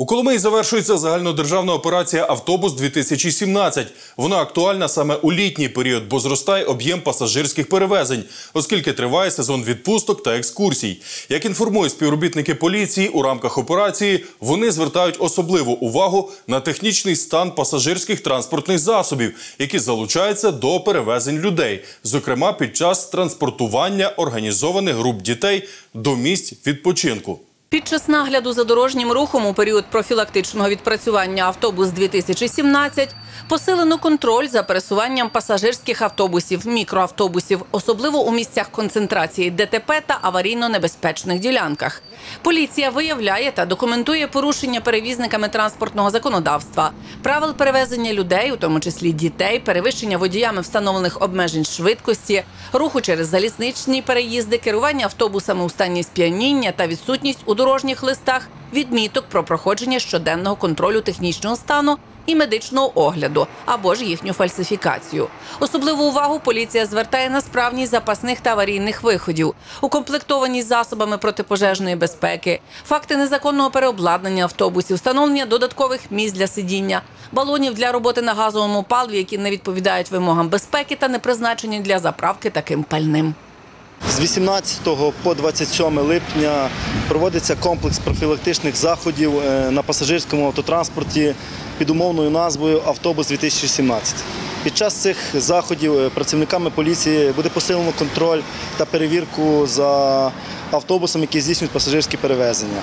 У Коломиї завершується загальнодержавна операція Автобус 2017 Вона актуальна саме у літній період, бо зростає об'єм пасажирських перевезень, оскільки триває сезон відпусток та екскурсій. Як інформують співробітники поліції, у рамках операції вони звертають особливу увагу на технічний стан пасажирських транспортних засобів, які залучаються до перевезень людей, зокрема під час транспортування організованих груп дітей до місць відпочинку. Під час нагляду за дорожнім рухом у період профілактичного відпрацювання автобус 2017 посилено контроль за пересуванням пасажирських автобусів, мікроавтобусів, особливо у місцях концентрації ДТП та аварійно-небезпечних ділянках. Поліція виявляє та документує порушення перевізниками транспортного законодавства, правил перевезення людей, у тому числі дітей, перевищення водіями встановлених обмежень швидкості, руху через залізничні переїзди, керування автобусами у стані сп'яніння та відсутність у дорожніх листах відміток про проходження щоденного контролю технічного стану і медичного огляду або ж їхню фальсифікацію. Особливу увагу поліція звертає на справність запасних та аварійних виходів, укомплектованість засобами протипожежної безпеки, факти незаконного переобладнання автобусів, встановлення додаткових місць для сидіння, балонів для роботи на газовому паливі, які не відповідають вимогам безпеки та не призначені для заправки таким пальним. З 18 по 27 липня проводиться комплекс профілактичних заходів е, на пасажирському автотранспорті під умовною назвою Автобус 2017. Під час цих заходів е, працівниками поліції буде посилено контроль та перевірку за автобусами, які здійснюють пасажирські перевезення.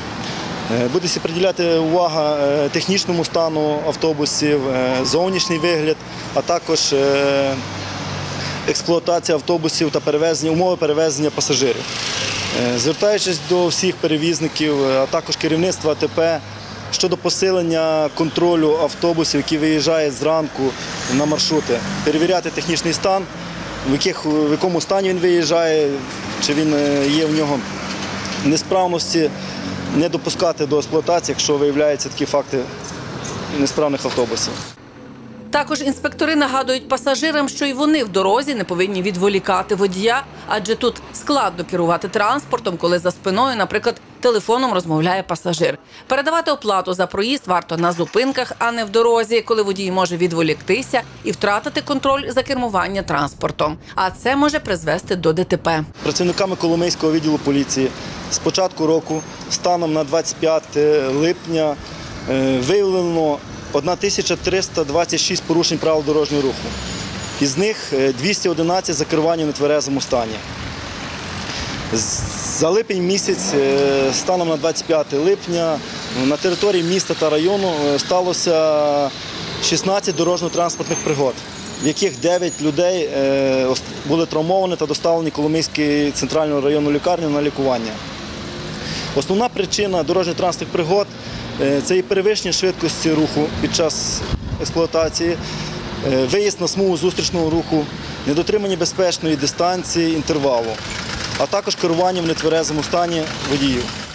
Е, Буде приділяти увага технічному стану автобусів, зовнішній вигляд, а також експлуатація автобусів та перевезення, умови перевезення пасажирів. Е, Звертаючись до всіх перевізників, е, а також керівництва АТП щодо посилення контролю автобусів, які виїжджають зранку на маршрути, перевіряти технічний стан, в, яких, в якому стані він виїжджає, чи він е, є в нього несправності, не допускати до експлуатації, якщо виявляються такі факти несправних автобусів. Також інспектори нагадують пасажирам, що й вони в дорозі не повинні відволікати водія, адже тут складно керувати транспортом, коли за спиною, наприклад, телефоном розмовляє пасажир. Передавати оплату за проїзд варто на зупинках, а не в дорозі, коли водій може відволіктися і втратити контроль за кермування транспортом. А це може призвести до ДТП. Працівниками Коломийського відділу поліції з початку року, станом на 25 липня, е, виявлено 1326 порушень правил дорожнього руху. Із них е, 211 за керування в нетверезому стані. За липень місяць, е, станом на 25 липня, на території міста та району е, сталося 16 дорожньо-транспортних пригод, в яких 9 людей е, були травмовані та доставлені в Коломийську центральну районну лікарню на лікування. Основна причина дорожньо-транспортних пригод це і перевищення швидкості руху під час експлуатації, е, виїзд на смугу зустрічного руху, недотримання безпечної дистанції інтервалу, а також керування в нетверезому стані водіїв.